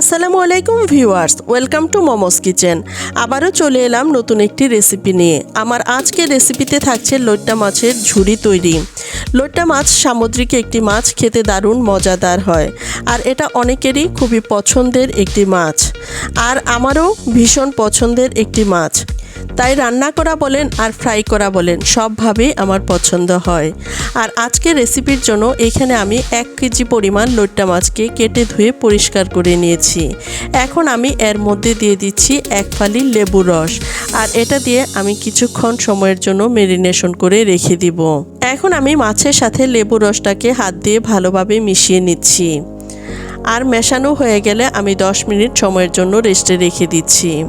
আসসালামু আলাইকুম viewers, welcome to momos kitchen. আবারও চলে এলাম নতুন একটি রেসিপি নিয়ে। আমার আজকে রেসিপিতে থাকছে লোট্টা মাছের ঝুড়ি তৈরি। লইট্টা মাছ সামুদ্রিক একটি মাছ, খেতে দারুণ মজাদার হয়। আর এটা অনেকেরই খুবই পছন্দের একটি মাছ। আর আমারও ভীষণ পছন্দের একটি মাছ। তাই রান্না করা বলেন আর ফ্রাই করা বলেন, সবভাবেই আমার পছন্দ হয়। আর আজকের রেসিপির জন্য এখানে আমি এক কেজি পরিমাণ লইট্টা মাছকে কেটে ধুয়ে পরিষ্কার করে নিয়েছি। এখন আমি এর মধ্যে দিয়ে দিচ্ছি এক ফালি লেবু রস। আর এটা দিয়ে আমি কিছুক্ষণ সময়ের জন্য মেরিনেশন করে রেখে দিব। এখন আমি মাছের সাথে লেবু রসটাকে হাত দিয়ে ভালোভাবে মিশিয়ে নিচ্ছি। আর মেশানো হয়ে গেলে আমি 10 মিনিট সময়ের জন্য রেস্টে রেখে দিচ্ছি।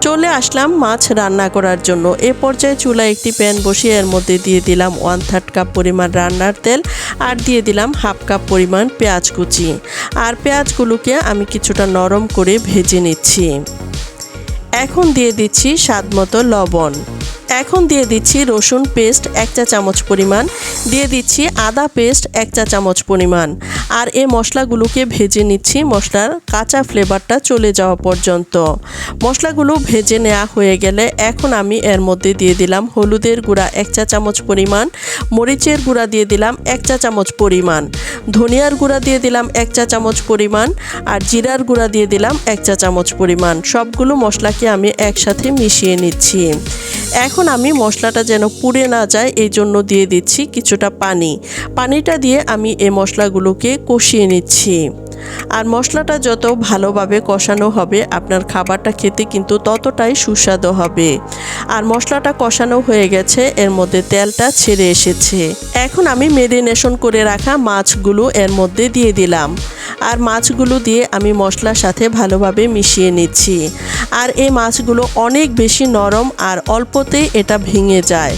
চলে আসলাম মাছ রান্না করার জন্য। এ পর্যায়ে চুলায় একটি প্যান বসিয়ে এর মধ্যে দিয়ে দিলাম ওয়ান থার্ড কাপ পরিমাণ রান্নার তেল আর দিয়ে দিলাম হাফ কাপ পরিমাণ পেঁয়াজ কুচি। আর পেঁয়াজগুলোকে আমি কিছুটা নরম করে ভেজে নিচ্ছি। এখন দিয়ে দিচ্ছি স্বাদ মতো লবণ। এখন দিয়ে দিচ্ছি রসুন পেস্ট এক চা চামচ পরিমাণ। দিয়ে দিচ্ছি আদা পেস্ট এক চা চামচ পরিমাণ। আর এই মশলাগুলোকে ভেজে নিচ্ছি, মশলার কাঁচা ফ্লেভারটা চলে যাওয়া পর্যন্ত। মশলাগুলো ভেজে নেওয়া হয়ে গেলে এখন আমি এর মধ্যে দিয়ে দিলাম হলুদের গুঁড়া এক চা চামচ পরিমাণ, মরিচের গুঁড়া দিয়ে দিলাম এক চা চামচ পরিমাণ, ধনিয়ার গুঁড়া দিয়ে দিলাম এক চা চামচ পরিমাণ, আর জিরার গুঁড়া দিয়ে দিলাম এক চা চামচ পরিমাণ। সবগুলো মশলাকে আমি একসাথে মিশিয়ে নিচ্ছি। এখন আমি মশলাটা যেন পুড়ে না যায়, এই জন্য দিয়ে দিচ্ছি কিছুটা পানি। পানিটা দিয়ে আমি এই মশলাগুলোকে কষিয়ে নিচ্ছি। আর মশলাটা যত ভালোভাবে কষানো হবে, আপনার খাবারটা খেতে কিন্তু ততটাই সুস্বাদু হবে। আর মশলাটা কষানো হয়ে গেছে, এর মধ্যে তেলটা ছেড়ে এসেছে। এখন আমি মেরিনেশন করে রাখা মাছগুলো এর মধ্যে দিয়ে দিলাম। আর মাছগুলো দিয়ে আমি মশলার সাথে ভালোভাবে মিশিয়ে নিচ্ছি। আর এই মাছগুলো অনেক বেশি নরম আর অল্পতেই এটা ভেঙে যায়।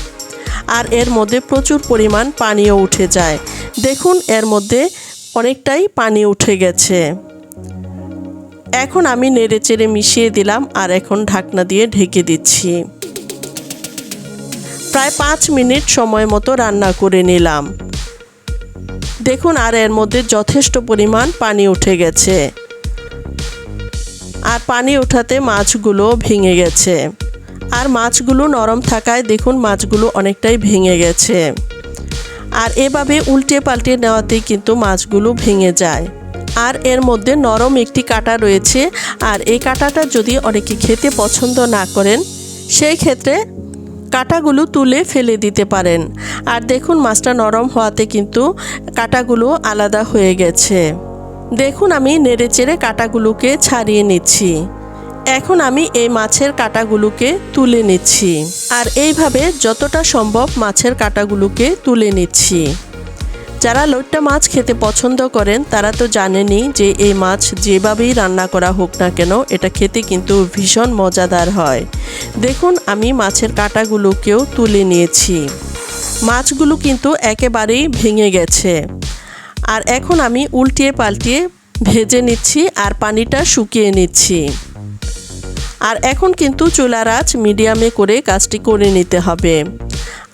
আর এর মধ্যে প্রচুর পরিমাণ পানিও উঠে যায়। দেখুন, এর মধ্যে অনেকটাই পানি উঠে গেছে। এখন আমি নেড়ে চেড়ে মিশিয়ে দিলাম আর এখন ঢাকনা দিয়ে ঢেকে দিচ্ছি। প্রায় পাঁচ মিনিট সময় মতো রান্না করে নিলাম। দেখুন আর এর মধ্যে যথেষ্ট পরিমাণ পানি উঠে গেছে। আর পানি ওঠাতে মাছগুলো ভেঙে গেছে। আর মাছগুলো নরম থাকায় দেখুন মাছগুলো অনেকটাই ভেঙে গেছে। আর এভাবে উল্টে পাল্টে নেওয়াতেই কিন্তু মাছগুলো ভেঙে যায়। আর এর মধ্যে নরম একটি কাটা রয়েছে। আর এই কাটাটা যদি অনেকে খেতে পছন্দ না করেন, সেই ক্ষেত্রে কাটাগুলো তুলে ফেলে দিতে পারেন। আর দেখুন মাছটা নরম হওয়াতে কিন্তু কাটাগুলো আলাদা হয়ে গেছে। দেখুন আমি নেড়েচেড়ে কাটাগুলোকে ছাড়িয়ে নিচ্ছি। এখন আমি এই মাছের কাটাগুলোকে তুলে নিচ্ছি। আর এইভাবে যতটা সম্ভব মাছের কাটাগুলোকে তুলে নিচ্ছি। যারা লোট্টা মাছ খেতে পছন্দ করেন, তারা তো জানেনই যে এই মাছ যেভাবেই রান্না করা হোক না কেন, এটা খেতে কিন্তু ভীষণ মজাদার হয়। দেখুন, আমি মাছের কাটাগুলোকেও তুলে নিয়েছি। মাছগুলো কিন্তু একেবারেই ভেঙে গেছে। আর এখন আমি উল্টিয়ে পাল্টিয়ে ভেজে নিচ্ছি আর পানিটা শুকিয়ে নিচ্ছি। আর এখন কিন্তু চুলার আঁচ মিডিয়ামে করে কাজটি করে নিতে হবে।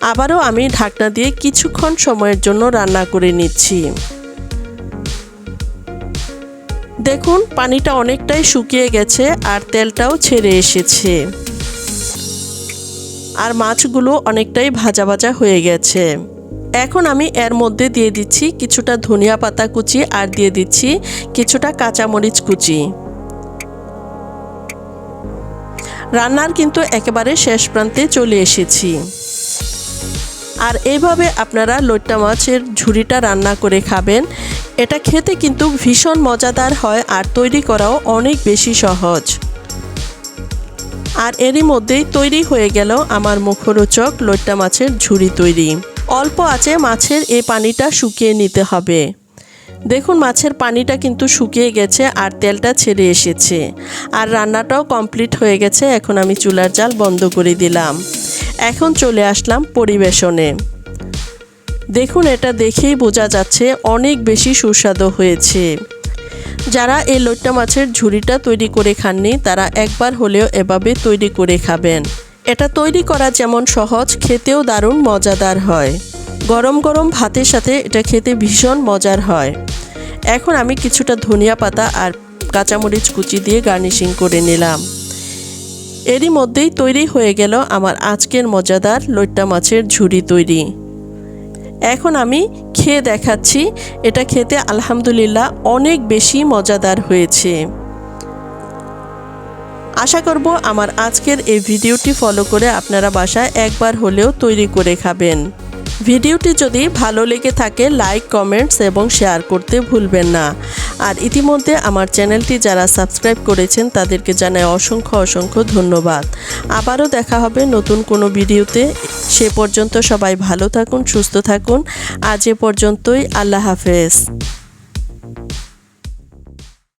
আবারও আমি ঢাকনা দিয়ে কিছুক্ষণ সময়ের জন্য রান্না করে নিচ্ছি। দেখুন, পানিটা অনেকটাই শুকিয়ে গেছে আর তেলটাও ছেড়ে এসেছে। আর মাছগুলো অনেকটাই ভাজা ভাজা হয়ে গেছে। এখন আমি এর মধ্যে দিয়ে দিচ্ছি কিছুটা ধনিয়া পাতা কুচি আর দিয়ে দিচ্ছি কিছুটা কাঁচামরিচ কুচি। রান্নার কিন্তু একেবারে শেষ প্রান্তে চলে এসেছি। আর এইভাবে আপনারা লোট্টা মাছের ঝুড়িটা রান্না করে খাবেন। এটা খেতে কিন্তু ভীষণ মজাদার হয় আর তৈরি করাও অনেক বেশি সহজ। আর এরই মধ্যেই তৈরি হয়ে গেল আমার মুখরোচক লোট্টা মাছের ঝুড়ি তৈরি। অল্প আছে মাছের এই পানিটা শুকিয়ে নিতে হবে। দেখুন মাছের পানিটা কিন্তু শুকিয়ে গেছে আর তেলটা ছেড়ে এসেছে। আর রান্নাটাও কমপ্লিট হয়ে গেছে, এখন আমি চুলার জাল বন্ধ করে দিলাম। এখন চলে আসলাম পরিবেশনে। দেখুন, এটা দেখেই বোঝা যাচ্ছে অনেক বেশি সুস্বাদু হয়েছে। যারা এই লইট্টা মাছের ঝুড়িটা তৈরি করে খাননি, তারা একবার হলেও এভাবে তৈরি করে খাবেন। এটা তৈরি করা যেমন সহজ, খেতেও দারুণ মজাদার হয়। গরম গরম ভাতের সাথে এটা খেতে ভীষণ মজার হয়। এখন আমি কিছুটা ধনিয়া পাতা আর কাঁচামরিচ কুচি দিয়ে গার্নিশিং করে নিলাম। এরই মধ্যেই তৈরি হয়ে গেল আমার আজকের মজাদার লইট্টা মাছের ঝুড়ি তৈরি। এখন আমি খেয়ে দেখাচ্ছি, এটা খেতে আলহামদুলিল্লাহ অনেক বেশি মজাদার হয়েছে। আশা করব আমার আজকের এই ভিডিওটি ফলো করে আপনারা বাসায় একবার হলেও তৈরি করে খাবেন। ভিডিওটি যদি ভালো লেগে থাকে, লাইক, কমেন্টস এবং শেয়ার করতে ভুলবেন না। আর ইতিমধ্যে আমার চ্যানেলটি যারা সাবস্ক্রাইব করেছেন, তাদেরকে জানাই অসংখ্য অসংখ্য ধন্যবাদ। আবারও দেখা হবে নতুন কোনো ভিডিওতে। সে পর্যন্ত সবাই ভালো থাকুন, সুস্থ থাকুন। আজ এ পর্যন্তই, আল্লাহ হাফেজ।